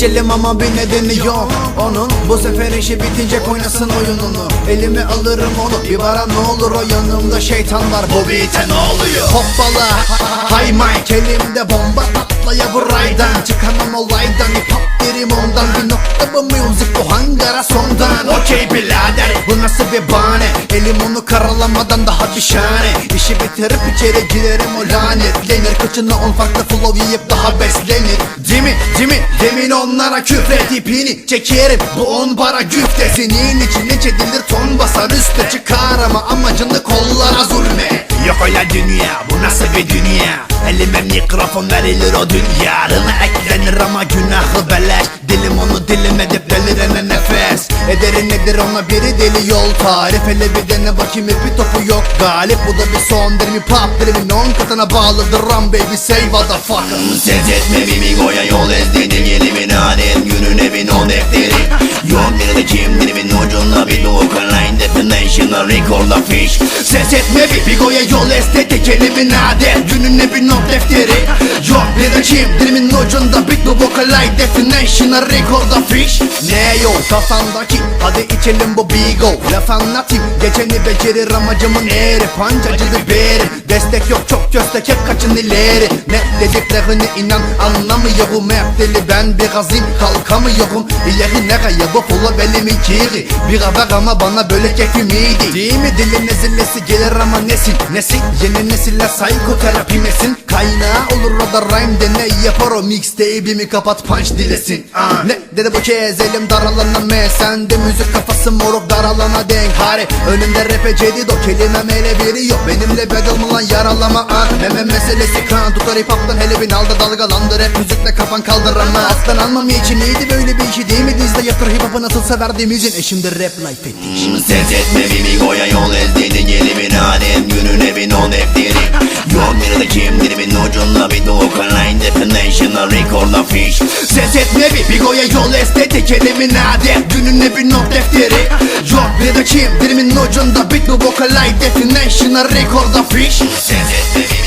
İçelim ama bir nedeni yok. Onun bu sefer işi bitince oynasın oyununu. Elime alırım onu. Bir bara ne olur o yanımda şeytan var. Bu beat'e ne oluyor? Hoppala. Hay Mike elimde bomba patlaya bu raydan. Çıkamam olaydan. Hip hop derim ondan. Bir nokta bu müzik bu hangara sondan? Okey birader. Bu nasıl bir bahane? Elim onu karalamadan daha bir şahane. İşi bitirip içeri girerim o lanetlenir Kıçına on farklı flow yiyip daha beslenir Cimi demin onlara küfret ipini Çekerim bu on bara güfte Senin içine çedilir ton basar üstte Çıkar ama amacını kollara zulme. Yok öyle dünya bu nasıl bir dünya? Elime mikrofon verilir o dünyarına eklenir ama günahı beleş. Dilim onu dilim edip delirene Ederi nedir ona biri deli yol tarif. Hele bir dene bakayım ipi topu yok galip. Bu da bir son derimi pop derimin on katına bağlıdır Run baby say what the fuck Ses etme Bibigo'ya yol ezdirdin Elimin adet günün evin o defteri. Yok nerede kim dilimin ucunda bir local line definition record a fish. Ses etme bir bigoya yol estetik elimin adet Günün bir not defteri. Yok bir kim dilimin ucunda Big bu vocalite definition a record of fish Ne yok kafandaki hadi içelim bu bigo Laf anlatayım geçeni becerir amacımın eri? Pancacı biberi Destek yok çok köstek hep kaçın ileri. Ne dediklerini inan anlamıyorum. Hep deli ben bir gazim kalkamıyorum. İleri nereye? Bu pula belimin kiri Bir haber ama bana böyle keyfim iyiydi. Değil mi? Dilin nezillesi gelir ama nesil. Nesil yeni nesille psikoterapi mesin. Kaynağı olur o da rhyme de ne yapar o. Mixtape'imi kapat punch dilesin. Ah, Ne? Dedi bu kez elim daralana me. Sende müzik kafası moruk daralana denk. Hari önümde rap'e cedid o kelimem hele biri yok. Benimle battle mı lan yaralama ah. Meme meselesi kan. Tutar hip hop'tan hele bin aldı dalgalandı Rap müzikle kafan kaldıramaz. Ben almam için iyiydi böyle bir işi değil mi? Dizde yatır hip hop'u nasılsa verdiğimizin eşimde rap life ettik Ses etme Bibigo'ya yol ezdirdin line definition record a fish. Ses etme bir bigoya yol estetik elimin adet Günün bir not defteri. Yok bir de kim dilimin ucunda bit bu vocalite definition a record of fish. Ses etme ezdirdin